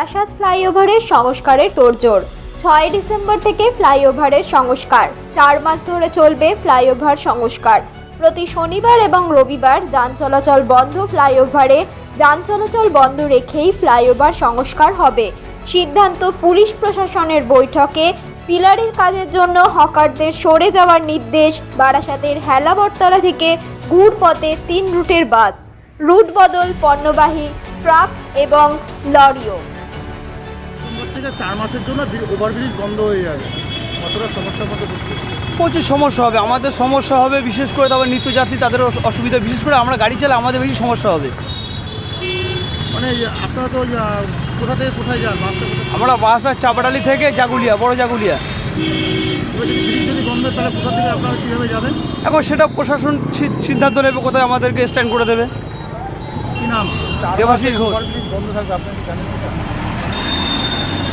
বারাসাত ফ্লাইওভারের সংস্কারের তোড়জোড়। ছয় ডিসেম্বর থেকে ফ্লাইওভারের সংস্কার। চার মাস ধরে চলবে ফ্লাইওভার সংস্কার। প্রতি শনিবার এবং রবিবার যান চলাচল বন্ধ ফ্লাইওভারে। যান চলাচল বন্ধ রেখেই ফ্লাইওভার সংস্কার হবে। সিদ্ধান্ত পুলিশ প্রশাসনের বৈঠকে। পিলারের কাজের জন্য হকারদের সরে যাওয়ার নির্দেশ। বারাসাতের হেলাবরতলা থেকে ঘুরপথে তিন রুটের বাস। রুট বদল পণ্যবাহী ট্রাক এবং লরিও। থেকে চার মাসের জন্য ওভারব্রিজ বন্ধ হয়ে যাবে। কতটা সমস্যার মধ্যে প্রচুর সমস্যা হবে। আমাদের সমস্যা হবে বিশেষ করে তারপর নিত্যযাত্রী তাদের অসুবিধা বিশেষ করে আমরা গাড়ি চালাই আমাদের বেশি সমস্যা হবে। মানে আপনারা তো কোথা থেকে কোথায় যান? আমরা বাস আর চাপাডালি থেকে জাগুলিয়া বড় জাগুলিয়া। ব্রিজ যদি বন্ধ কোথা থেকে আপনারা কীভাবে যাবেন? এখন সেটা প্রশাসন সিদ্ধান্ত নেবে কোথায় আমাদেরকে স্ট্যান্ড করে দেবে। কী নাম? দেবাশিস ঘোষ। বন্ধ থাকবে আপনি কি জানেন? সেটা?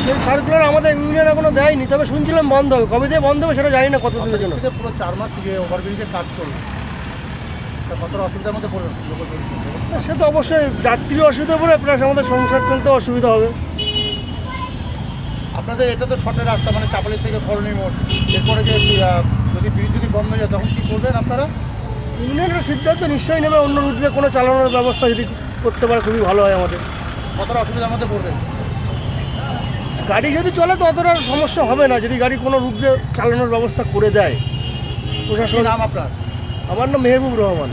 সেই সার্কুলার আমাদের ইউনিয়ন এখনও দেয়নি তবে শুনছিলাম বন্ধ হবে। কবে দিয়ে বন্ধ হবে সেটা জানি না কত দিনের জন্য। পুরো চার মাস থেকে ওভারব্রিজের কাজ চলবে। সে তো অবশ্যই যাত্রী অসুবিধা পড়ে প্লাস আমাদের সংসার চলতে অসুবিধা হবে। আপনাদের এটা তো শর্টের রাস্তা মানে চাপালি থেকে করণী মোড়। এরপরে যে যদি ব্রিজ যদি বন্ধ হয়ে যায় তখন কী করবেন আপনারা? ইউনিয়নের সিদ্ধান্ত নিশ্চয়ই নেবে অন্য রুট দিয়ে কোনো চালানোর ব্যবস্থা যদি করতে পারে খুবই ভালো হয় আমাদের। কতটা অসুবিধার মধ্যে পড়বেন? গাড়ি যদি চলে তো অতটা সমস্যা হবে না যদি গাড়ি কোনো রূপ দিয়ে চালানোর ব্যবস্থা করে দেয়। প্রশাসন নাম আপনার? আমার নাম মেহবুব রহমান।